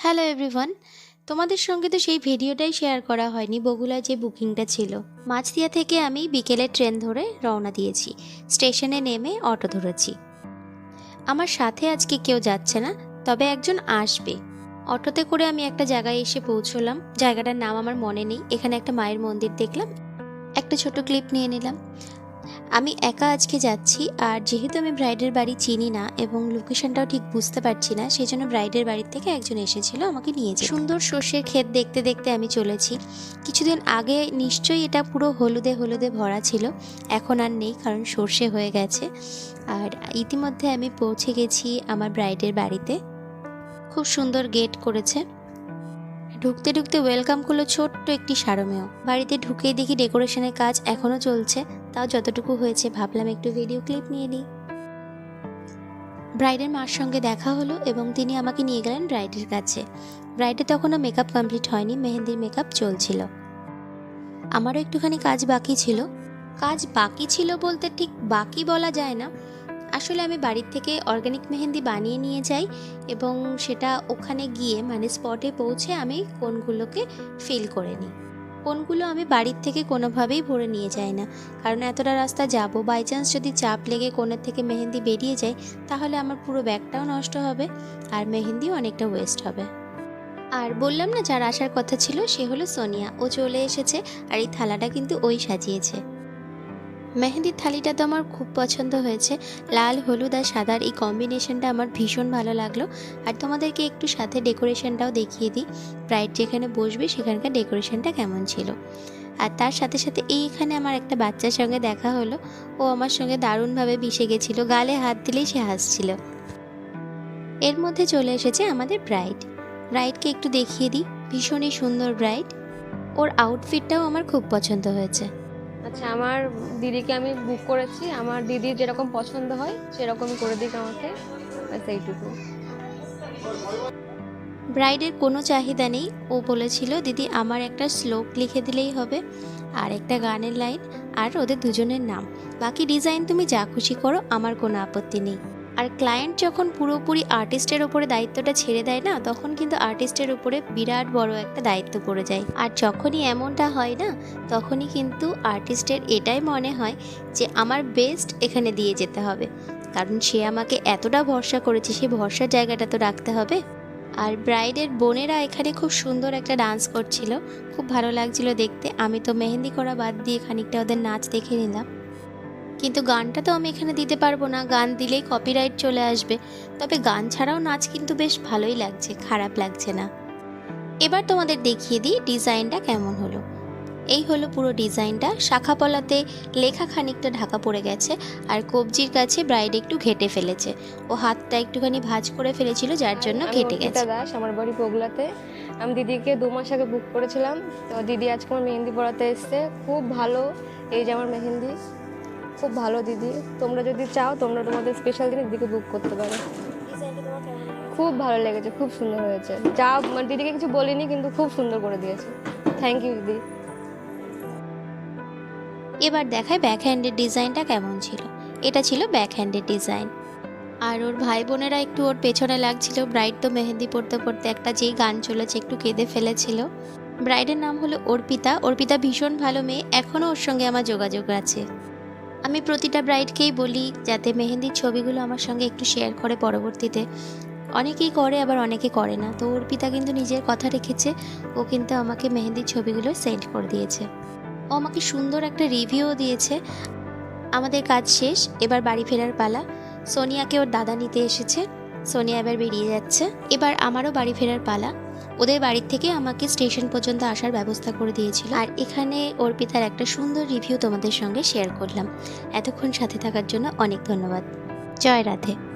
Hello everyone তোমাদের সঙ্গে তো সেই ভিডিওটাই শেয়ার করা হয়নি, বগুলায় যে বুকিংটা ছিল। মাছদিয়া থেকে আমি বিকেলে ট্রেন ধরে রওনা দিয়েছি। স্টেশনে নেমে অটো ধরেছি। আমার সাথে আজকে কেউ যাচ্ছে না, তবে একজন আসবে। অটোতে করে আমি একটা জায়গায় এসে পৌঁছলাম। জায়গাটার নাম আমার মনে নেই। এখানে একটা মায়ের মন্দির দেখলাম। একটা ছোট ক্লিপ নিয়ে নিলাম। আমি একা আজকে যাচ্ছি, আর যেহেতু আমি ব্রাইডের বাড়ি চিনি না এবং লোকেশনটাও ঠিক বুঝতে পারছি না সেই জন্য ব্রাইডের বাড়ির থেকে একজন এসেছিল আমাকে নিয়ে। সুন্দর সর্ষের ক্ষেত দেখতে দেখতে আমি চলেছি। কিছুদিন আগে নিশ্চয়ই এটা পুরো হলুদে হলুদে ভরা ছিল, এখন আর নেই কারণ সর্ষে হয়ে গেছে। আর ইতিমধ্যে আমি পৌঁছে গেছি আমার ব্রাইডের বাড়িতে। খুব সুন্দর গেট করেছে। ঢুকতে ঢুকতে ওয়েলকাম করল ছোট্ট একটি সারমেয়। বাড়িতে ঢুকেই দেখি ডেকোরেশনের কাজ এখনও চলছে, তাও যতটুকু হয়েছে ভাবলাম একটু ভিডিও ক্লিপ নিয়ে নিই। ব্রাইডের মার সঙ্গে দেখা হলো এবং তিনি আমাকে নিয়ে গেলেন ব্রাইডের কাছে। ব্রাইডে তখনও মেকআপ কমপ্লিট হয়নি, মেহেন্দির মেকআপ চলছিল। আমারও একটুখানি কাজ বাকি ছিল। কাজ বাকি ছিল বলতে ঠিক বাকি বলা যায় না আসলে আমি বাড়ির থেকে অর্গানিক মেহেন্দি বানিয়ে নিয়ে যাই এবং সেটা ওখানে গিয়ে মানে স্পটে পৌঁছে আমি কোনগুলোকে ফিল করে নিই। কোনগুলো আমি বাড়ির থেকে কোনোভাবেই ভরে নিয়ে যাই না। কারণ এতটা রাস্তা যাব বাই চান্স যদি চাপ লেগে কোণের থেকে মেহেন্দি বেরিয়ে যায়, তাহলে আমার পুরো ব্যাগটাও নষ্ট হবে আর মেহেন্দিও অনেকটা ওয়েস্ট হবে। আর বললাম না, যার আসার কথা ছিল সে হলো সোনিয়া। ও চলে এসেছে আর এই থালাটা কিন্তু ওই সাজিয়েছে। মেহেন্দির থালিটা তো আমার খুব পছন্দ হয়েছে। লাল, হলুদ আর সাদার এই কম্বিনেশনটা আমার ভীষণ ভালো লাগল। আর তোমাদেরকে একটু সাথে ডেকোরেশনটাও দেখিয়ে দিই। ব্রাইড যেখানে বসবে সেখানকার ডেকোরেশনটা কেমন ছিল। আর তার সাথে সাথে এইখানে আমার একটা বাচ্চার সঙ্গে দেখা হলো। ও আমার সঙ্গে দারুণভাবে মিশে গেছিল। গালে হাত দিলেই সে হাসছিল। এর মধ্যে চলে এসেছে আমাদের ব্রাইড ব্রাইডকে একটু দেখিয়ে দিই। ভীষণই সুন্দর ব্রাইড ওর আউটফিটটাও আমার খুব পছন্দ হয়েছে। আচ্ছা আমার দিদিকে আমি বুক করেছি। আমার দিদির যেরকম পছন্দ হয় সেরকম করে দিক আমাকে। সেইটুকু ব্রাইডের কোনো চাহিদা নেই। ও বলেছিল, দিদি, আমার একটা শ্লোক লিখে দিলেই হবে আর একটা গানের লাইন আর ওদের দুজনের নাম। বাকি ডিজাইন তুমি যা খুশি করো, আমার কোনো আপত্তি নেই। আর ক্লায়েন্ট যখন পুরোপুরি আর্টিস্টের ওপরে দায়িত্বটা ছেড়ে দেয় না, তখন কিন্তু আর্টিস্টের উপরে বিরাট বড় একটা দায়িত্ব পড়ে যায়। আর যখনই এমনটা হয় না, তখনই কিন্তু আর্টিস্টের এটাই মনে হয় যে, আমার বেস্ট এখানে দিয়ে যেতে হবে। কারণ সে আমাকে এতটা ভরসা করেছে সেই ভরসার জায়গাটা তো রাখতে হবে। আর ব্রাইডের বোনেরা এখানে খুব সুন্দর একটা ডান্স করছিল। খুব ভালো লাগছিল দেখতে। আমি তো মেহেন্দি করা বাদ দিয়ে খানিকটা ওদের নাচ দেখে নিলাম। কিন্তু গানটা তো আমি এখানে দিতে পারব না। গান দিলেই কপিরাইট চলে আসবে। তবে গান ছাড়াও নাচ কিন্তু বেশ ভালোই লাগছে খারাপ লাগছে না। এবার তোমাদের দেখিয়ে দিই ডিজাইনটা কেমন হলো। এই হলো পুরো ডিজাইনটা। শাখাপলাতে লেখা খানিকটা ঢাকা পড়ে গেছে আর কবজির কাছে ব্রাইড একটু ঘেটে ফেলেছে। ও হাতটা একটুখানি ভাজ করে ফেলেছিল যার জন্য ঘেটে গেছে। দাস আমার বাড়ি বগুলাতে আমি দিদিকে দু মাস আগে বুক করেছিলাম। তো দিদি আজকে আমার মেহেন্দি পড়াতে এসছে। খুব ভালো। এই যে আমার মেহেন্দি। খুব ভালো, দিদি। তোমরা যদি চাও, তোমরা তোমাদের স্পেশাল দিনে দিদিকে বুক করতে পারো। খুব ভালো লেগেছে, খুব সুন্দর হয়েছে। যা মানে দিদিকে কিছু বলিনি, কিন্তু খুব সুন্দর করে দিয়েছে। থ্যাংক ইউ দিদি। এবার দেখায় ব্যাক হ্যান্ডের ডিজাইনটা কেমন ছিল। এটা ছিল ব্যাক হ্যান্ডের ডিজাইন আর ওর ভাই বোনেরা একটু ওর পেছনে লাগছিল। ব্রাইড তো মেহেন্দি পড়তে পড়তে একটা যেই গান চলেছে, একটু কেঁদে ফেলেছিল। ব্রাইডের নাম হলো অর্পিতা। অর্পিতা ভীষণ ভালো মেয়ে। এখনও ওর সঙ্গে আমার যোগাযোগ আছে। আমি প্রতিটা ব্রাইডকেই বলি যাতে মেহেন্দির ছবিগুলো আমার সঙ্গে একটু শেয়ার করে পরবর্তীতে। অনেকেই করে, আবার অনেকে করে না। তো ওর পিতা কিন্তু নিজের কথা রেখেছে। ও কিন্তু আমাকে মেহেন্দির ছবিগুলো সেন্ড করে দিয়েছে। ও আমাকে সুন্দর একটা রিভিউও দিয়েছে। আমাদের কাজ শেষ, এবার বাড়ি ফেরার পালা। সোনিয়াকে ওর দাদা নিতে এসেছে। সোনিয়া এবার বেরিয়ে যাচ্ছে। এবার আমারও বাড়ি ফেরার পালা। ওদের বাড়ির থেকে আমাকে স্টেশন পর্যন্ত আসার ব্যবস্থা করে দিয়েছিল। আর এখানে অর্পিতার একটা সুন্দর রিভিউ তোমাদের সঙ্গে শেয়ার করলাম। এতক্ষণ সাথে থাকার জন্য অনেক ধন্যবাদ। জয় রাধে।